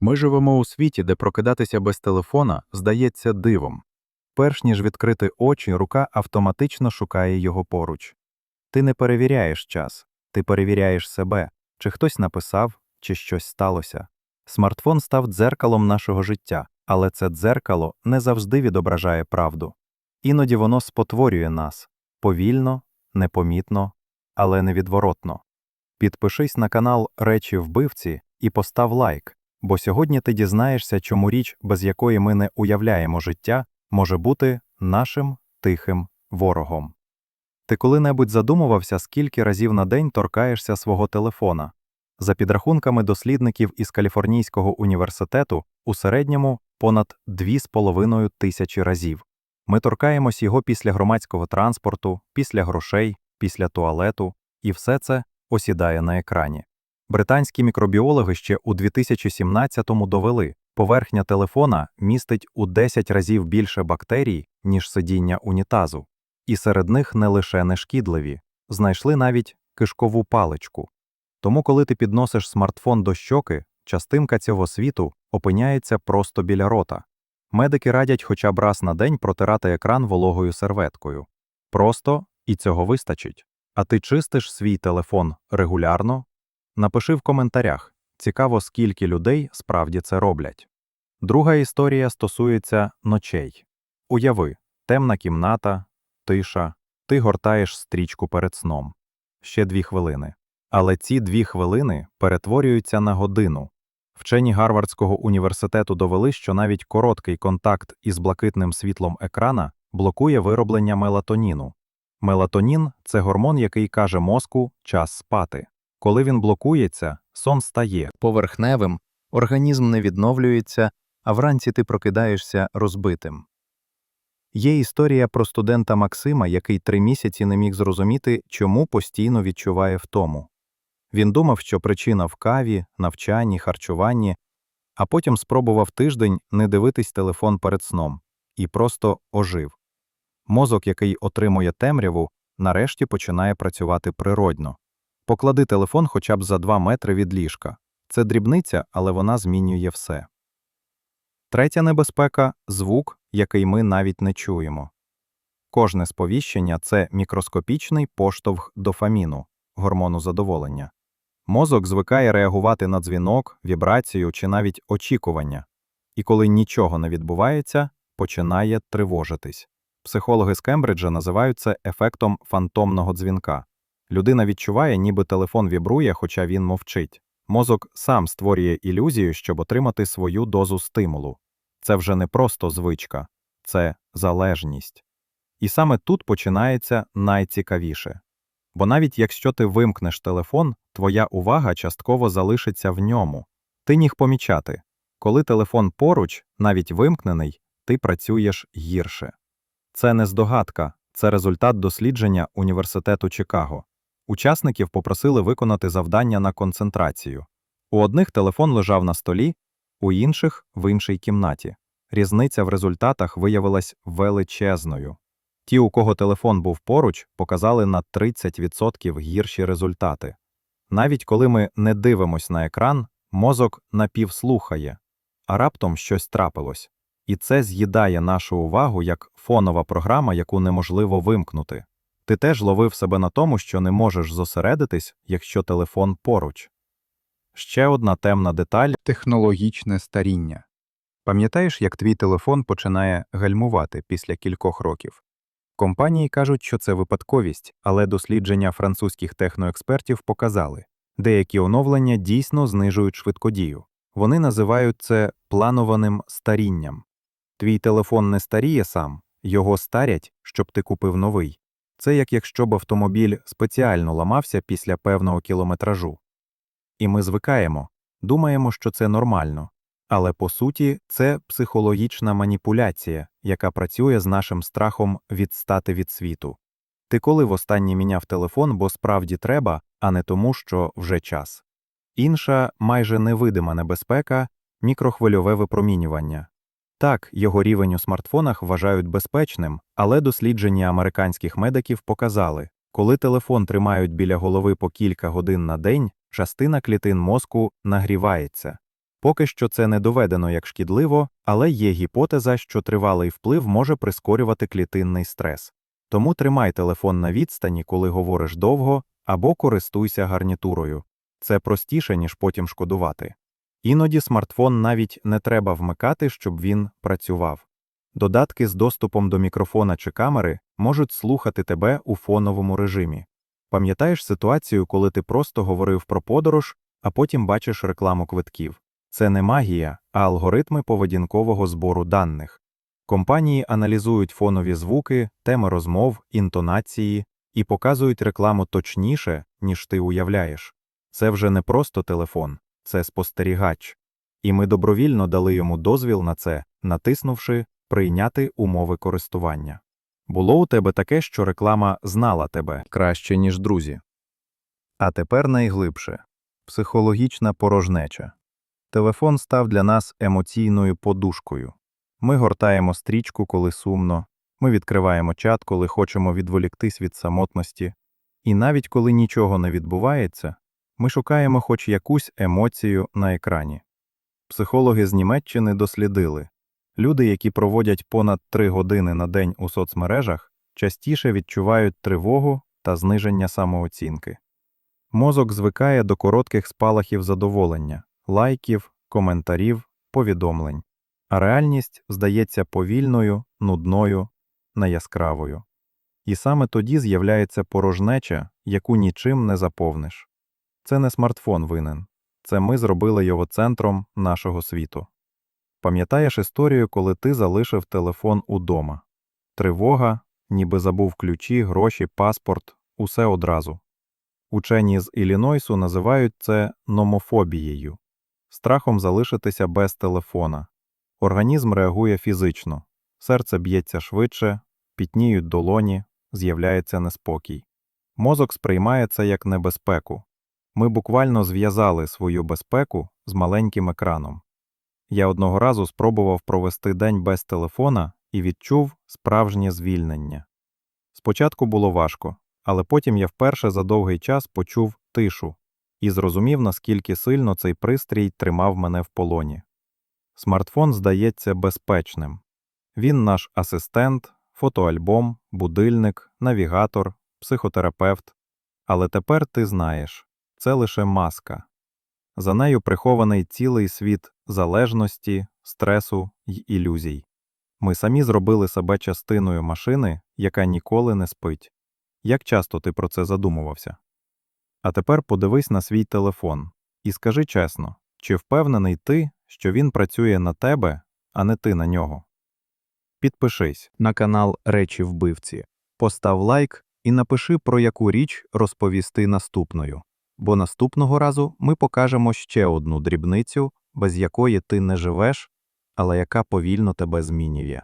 Ми живемо у світі, де прокидатися без телефона здається дивом. Перш ніж відкрити очі, рука автоматично шукає його поруч. Ти не перевіряєш час, ти перевіряєш себе, чи хтось написав, чи щось сталося. Смартфон став дзеркалом нашого життя, але це дзеркало не завжди відображає правду. Іноді воно спотворює нас повільно, непомітно, але невідворотно. Підпишись на канал Речі вбивці і постав лайк, бо сьогодні ти дізнаєшся, чому річ, без якої ми не уявляємо життя, може бути нашим тихим ворогом. Ти коли-небудь задумувався, скільки разів на день торкаєшся свого телефона? За підрахунками дослідників із Каліфорнійського університету, у середньому понад 2,5 тисячі разів. Ми торкаємось його після громадського транспорту, після грошей, після туалету, і все це осідає на екрані. Британські мікробіологи ще у 2017-му довели, поверхня телефона містить у 10 разів більше бактерій, ніж сидіння унітазу. І серед них не лише нешкідливі, знайшли навіть кишкову паличку. Тому, коли ти підносиш смартфон до щоки, частинка цього світу опиняється просто біля рота. Медики радять хоча б раз на день протирати екран вологою серветкою. Просто і цього вистачить. А ти чистиш свій телефон регулярно? Напиши в коментарях. Цікаво, скільки людей справді це роблять. Друга історія стосується ночей. Уяви, темна кімната, тиша, ти гортаєш стрічку перед сном. Ще дві хвилини. Але ці дві хвилини перетворюються на годину. Вчені Гарвардського університету довели, що навіть короткий контакт із блакитним світлом екрана блокує вироблення мелатоніну. Мелатонін це гормон, який каже мозку час спати. Коли він блокується, сон стає поверхневим, організм не відновлюється, а вранці ти прокидаєшся розбитим. Є історія про студента Максима, який три місяці не міг зрозуміти, чому постійно відчуває втому. Він думав, що причина в каві, навчанні, харчуванні, а потім спробував тиждень не дивитись телефон перед сном і просто ожив. Мозок, який отримує темряву, нарешті починає працювати природно. Поклади телефон хоча б за 2 метри від ліжка. Це дрібниця, але вона змінює все. Третя небезпека звук, який ми навіть не чуємо. Кожне сповіщення це мікроскопічний поштовх дофаміну, гормону задоволення. Мозок звикає реагувати на дзвінок, вібрацію чи навіть очікування, і коли нічого не відбувається, починає тривожитись. Психологи з Кембриджа називають це ефектом фантомного дзвінка. Людина відчуває, ніби телефон вібрує, хоча він мовчить. Мозок сам створює ілюзію, щоб отримати свою дозу стимулу. Це вже не просто звичка, це залежність. І саме тут починається найцікавіше. Бо навіть якщо ти вимкнеш телефон, твоя увага частково залишиться в ньому. Ти міг помічати, коли телефон поруч, навіть вимкнений, ти працюєш гірше. Це не здогадка, це результат дослідження Університету Чикаго. Учасників попросили виконати завдання на концентрацію. У одних телефон лежав на столі, у інших в іншій кімнаті. Різниця в результатах виявилась величезною. Ті, у кого телефон був поруч, показали на 30% гірші результати. Навіть коли ми не дивимось на екран, мозок напівслухає, а раптом щось трапилось. І це з'їдає нашу увагу як фонова програма, яку неможливо вимкнути. Ти теж ловив себе на тому, що не можеш зосередитись, якщо телефон поруч. Ще одна темна деталь технологічне старіння. Пам'ятаєш, як твій телефон починає гальмувати після кількох років? Компанії кажуть, що це випадковість, але дослідження французьких техноекспертів показали, деякі оновлення дійсно знижують швидкодію. Вони називають це планованим старінням. Твій телефон не старіє сам, його старять, щоб ти купив новий. Це як якщо б автомобіль спеціально ламався після певного кілометражу. І ми звикаємо, думаємо, що це нормально. Але по суті, це психологічна маніпуляція, яка працює з нашим страхом відстати від світу. Ти коли востаннє міняв телефон, бо справді треба, а не тому, що вже час. Інша майже невидима небезпека мікрохвильове випромінювання. Так, його рівень у смартфонах вважають безпечним, але дослідження американських медиків показали, коли телефон тримають біля голови по кілька годин на день, частина клітин мозку нагрівається. Поки що це не доведено як шкідливо, але є гіпотеза, що тривалий вплив може прискорювати клітинний стрес. Тому тримай телефон на відстані, коли говориш довго, або користуйся гарнітурою. Це простіше, ніж потім шкодувати. Іноді смартфон навіть не треба вмикати, щоб він працював. Додатки з доступом до мікрофона чи камери можуть слухати тебе у фоновому режимі. Пам'ятаєш ситуацію, коли ти просто говорив про подорож, а потім бачиш рекламу квитків? Це не магія, а алгоритми поведінкового збору даних. Компанії аналізують фонові звуки, теми розмов, інтонації і показують рекламу точніше, ніж ти уявляєш. Це вже не просто телефон, це спостерігач. І ми добровільно дали йому дозвіл на це, натиснувши Прийняти умови користування. Було у тебе таке, що реклама знала тебе краще, ніж друзі. А тепер найглибше психологічна порожнеча. Телефон став для нас емоційною подушкою. Ми гортаємо стрічку, коли сумно, ми відкриваємо чат, коли хочемо відволіктись від самотності, і навіть коли нічого не відбувається, ми шукаємо хоч якусь емоцію на екрані. Психологи з Німеччини дослідили. Люди, які проводять понад 3 години на день у соцмережах, частіше відчувають тривогу та зниження самооцінки. Мозок звикає до коротких спалахів задоволення, лайків, коментарів, повідомлень, а реальність здається повільною, нудною, неяскравою. І саме тоді з'являється порожнеча, яку нічим не заповниш. Це не смартфон винен, це ми зробили його центром нашого світу. Пам'ятаєш історію, коли ти залишив телефон удома? Тривога, ніби забув ключі, гроші, паспорт, усе одразу. Учені з Іллінойсу називають це номофобією, страхом залишитися без телефона. Організм реагує фізично, серце б'ється швидше, пітніють долоні, з'являється неспокій. Мозок сприймає це як небезпеку. Ми буквально зв'язали свою безпеку з маленьким екраном. Я одного разу спробував провести день без телефона і відчув справжнє звільнення. Спочатку було важко, але потім я вперше за довгий час почув тишу і зрозумів, наскільки сильно цей пристрій тримав мене в полоні. Смартфон здається безпечним. Він наш асистент, фотоальбом, будильник, навігатор, психотерапевт. Але тепер ти знаєш це лише маска. За нею прихований цілий світ залежності, стресу й ілюзій. Ми самі зробили себе частиною машини, яка ніколи не спить. Як часто ти про це задумувався? А тепер подивись на свій телефон і скажи чесно, чи впевнений ти, що він працює на тебе, а не ти на нього? Підпишись на канал Речі вбивці, постав лайк і напиши, про яку річ розповісти наступною, бо наступного разу ми покажемо ще одну дрібницю, без якої ти не живеш, але яка повільно тебе змінює.